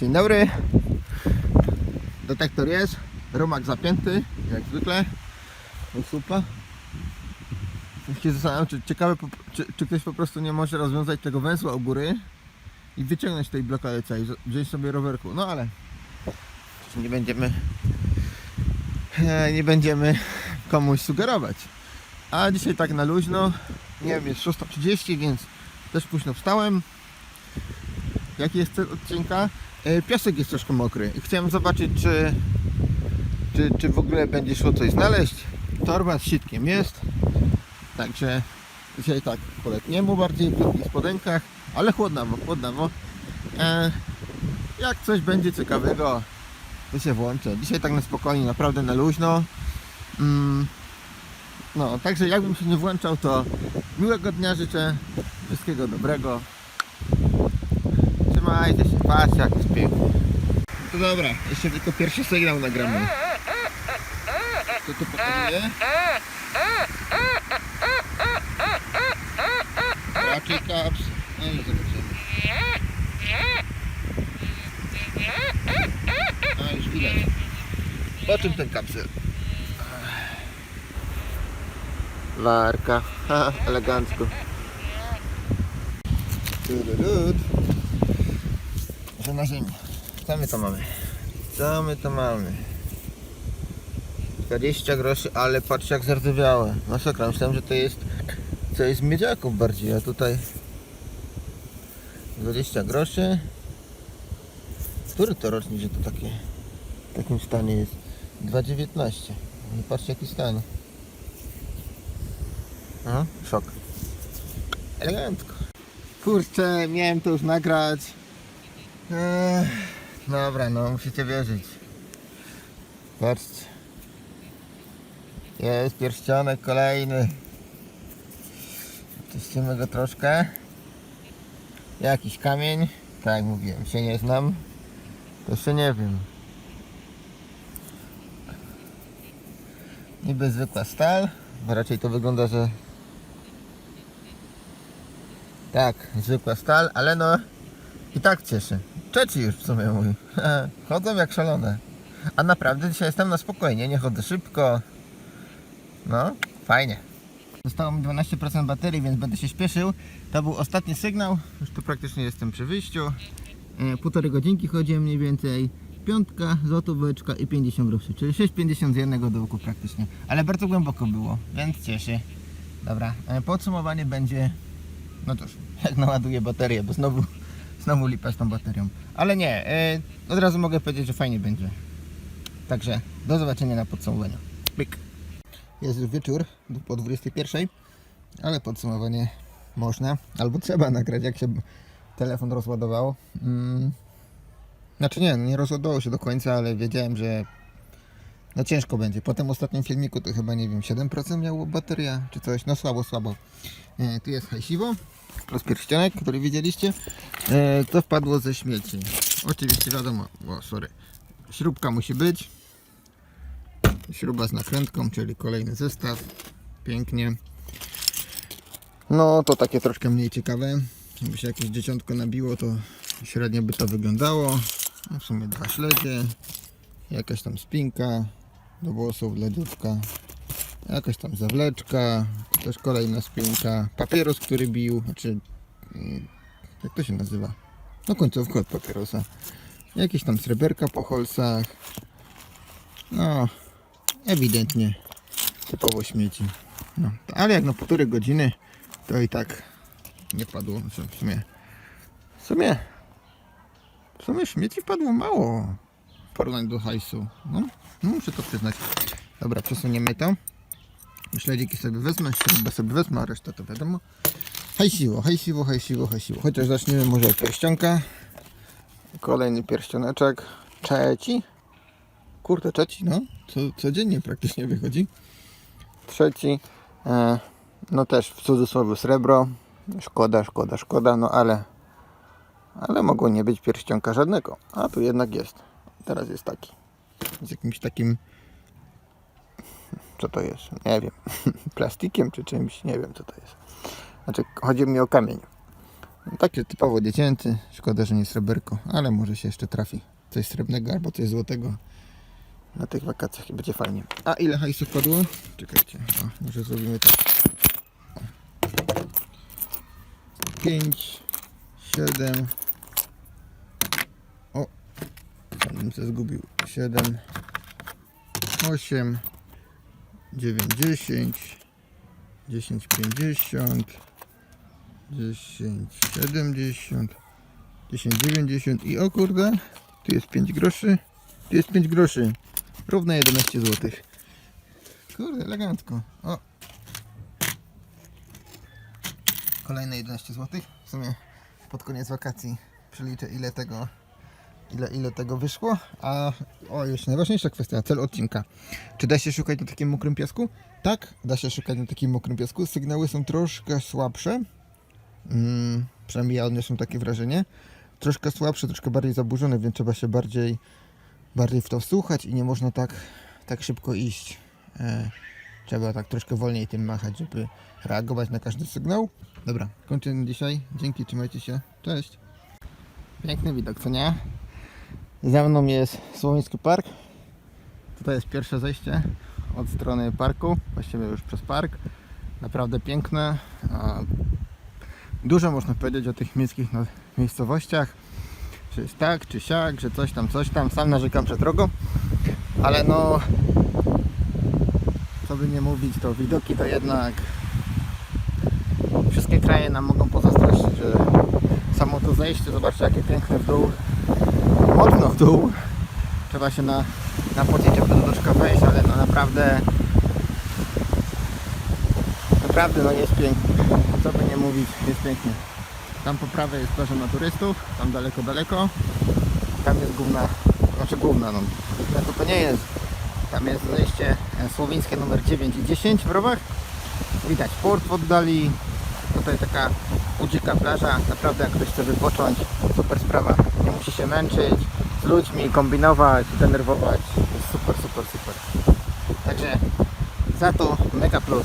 Dzień dobry. Detektor jest. Rumak zapięty, jak zwykle. No super. Ja się czy ciekawe, czy, czy ktoś po prostu nie może rozwiązać tego węzła u góry i wyciągnąć tej blokady całej, wziąć sobie rowerku. No ale nie będziemy e, nie będziemy komuś sugerować. A dzisiaj tak na luźno, nie wiem, jest 6.30, więc też późno wstałem. Jaki jest cel odcinka? E, Piasek jest troszkę mokry. I Chciałem zobaczyć, czy, czy, czy w ogóle będzie szło coś znaleźć. Torba z sitkiem jest. Także dzisiaj tak po letniemu bardziej w krótkich spodenkach, ale chłodnawo, chłodnawo. E, jak coś będzie ciekawego, to się włączę. Dzisiaj tak na spokojnie, naprawdę na luźno. Mm, no, także jakbym się nie włączał, to miłego dnia życzę. Wszystkiego dobrego. Trzymajcie się, patrz jak pięknie. To dobra, jeszcze tylko pierwszy sygnał nagramy. Co tu pokazuje? Raczej kaps. No i zobaczymy. A już widać. Po czym ten kapsel? Warka. Ha, elegancko. Tududud. Że na ziemi. Co my to mamy? Co my to mamy? 20 groszy, ale patrz jak zardzewiałe. Masakra, myślałem, że to jest co jest miedziaków bardziej, a tutaj 20 groszy. Który to rocznik, że to takie w takim stanie jest? 2,19. No Patrzcie jaki stan. Aha, szok. Elegancko. Kurczę, miałem to już nagrać. Ech, dobra, no musicie wierzyć. Patrzcie. Jest pierścionek kolejny. Czyścimy go troszkę. Jakiś kamień. Tak jak mówiłem, się nie znam. To jeszcze nie wiem. Niby zwykła stal. Raczej to wygląda, że tak, zwykła stal, ale no i tak cieszy. Trzeci już w sumie mój. Chodzą jak szalone. A naprawdę dzisiaj jestem na spokojnie, nie chodzę szybko. No, fajnie. Zostało mi 12% baterii, więc będę się śpieszył. To był ostatni sygnał. Już tu praktycznie jestem przy wyjściu. E, półtorej godzinki chodziłem mniej więcej. Piątka, złotóweczka i 50 groszy, czyli 6,50 z jednego dołku praktycznie. Ale bardzo głęboko było, więc cieszy. Dobra, e, podsumowanie będzie no cóż, jak naładuję baterię, bo znowu, znowu lipa z tą baterią. Ale nie, e, od razu mogę powiedzieć, że fajnie będzie. Także do zobaczenia na podsumowaniu. Pyk. Jest już wieczór, po 21, ale podsumowanie można, albo trzeba nagrać, jak się telefon rozładował. Mm. Znaczy nie, nie rozładowało się do końca, ale wiedziałem, że no ciężko będzie. Po tym ostatnim filmiku to chyba nie wiem, 7% miało bateria, czy coś, no słabo, słabo. E, tu jest hajsiwo, rozpierścionek, który widzieliście. E, to wpadło ze śmieci. Oczywiście wiadomo, o sorry, śrubka musi być. Śruba z nakrętką, czyli kolejny zestaw. Pięknie. No to takie troszkę mniej ciekawe. Jakby się jakieś dzieciątko nabiło, to średnio by to wyglądało. No w sumie dwa śledzie. Jakaś tam spinka do włosów, lodówka. Jakaś tam zawleczka, też kolejna spinka, papieros, który bił, znaczy, mm, jak to się nazywa? No końcówka od papierosa. Jakieś tam sreberka po holcach. No, ewidentnie typowo śmieci. No, ale jak na półtorej godziny, to i tak nie padło. W sumie, w sumie, w sumie śmieci padło mało w porównaniu do hajsu. No, no muszę to przyznać. Dobra, przesuniemy to. Śledziki sobie wezmę, śrubę sobie wezmę, a resztę to wiadomo. Hajsiło, hajsiło, hajsiło, hajsiło. Chociaż zaczniemy może od pierścionka. Kolejny pierścioneczek. Trzeci. Kurde, trzeci, no. Co, codziennie praktycznie wychodzi. Trzeci. E, no też w cudzysłowie srebro. Szkoda, szkoda, szkoda, no ale ale mogło nie być pierścionka żadnego. A tu jednak jest. Teraz jest taki. Z jakimś takim co to jest? Nie wiem. Plastikiem czy czymś? Nie wiem co to jest. Znaczy chodzi mi o kamień. Taki typowo dziecięcy. Szkoda, że nie sreberko, ale może się jeszcze trafi coś srebrnego albo coś złotego na tych wakacjach będzie fajnie. A ile hajsu wpadło? Czekajcie, o, może zrobimy tak. 5, 7, o, bym się zgubił, 7, 8, 9, 10, 10, 50, 10, 70, 10, 90 i o kurde, tu jest 5 groszy, tu jest 5 groszy, równe 11 zł. Kurde, elegancko. O. Kolejne 11 zł. W sumie pod koniec wakacji przeliczę ile tego ile, ile tego wyszło. A o, jeszcze najważniejsza kwestia, cel odcinka. Czy da się szukać na takim mokrym piasku? Tak, da się szukać na takim mokrym piasku. Sygnały są troszkę słabsze. Mm, przynajmniej ja odniosłem takie wrażenie. Troszkę słabsze, troszkę bardziej zaburzone, więc trzeba się bardziej, bardziej w to wsłuchać i nie można tak, tak szybko iść. E, trzeba tak troszkę wolniej tym machać, żeby reagować na każdy sygnał. Dobra, kończę dzisiaj. Dzięki, trzymajcie się. Cześć. Piękny widok, co nie? Za mną jest Słowiński Park. Tutaj jest pierwsze zejście od strony parku, właściwie już przez park. Naprawdę piękne. Dużo można powiedzieć o tych miejskich miejscowościach. Czy jest tak, czy siak, że coś tam, coś tam. Sam narzekam przed drogą. Ale no, co by nie mówić, to widoki to jednak wszystkie kraje nam mogą pozazdrościć, że samo to zejście, zobaczcie jakie piękne w dół, mocno w dół. Trzeba się na, żeby do troszkę wejść, ale no naprawdę naprawdę no jest pięknie. Co by nie mówić, jest pięknie. Tam po prawej jest plaża na turystów, tam daleko, daleko. Tam jest główna, znaczy główna, no to to nie jest. Tam jest zejście e, słowińskie numer 9 i 10 w rowach. Widać port w oddali. Tutaj taka udzika plaża. Naprawdę jak ktoś chce wypocząć, super sprawa. Nie musi się męczyć z ludźmi, kombinować, denerwować. Super, super, super. Także za to mega plus.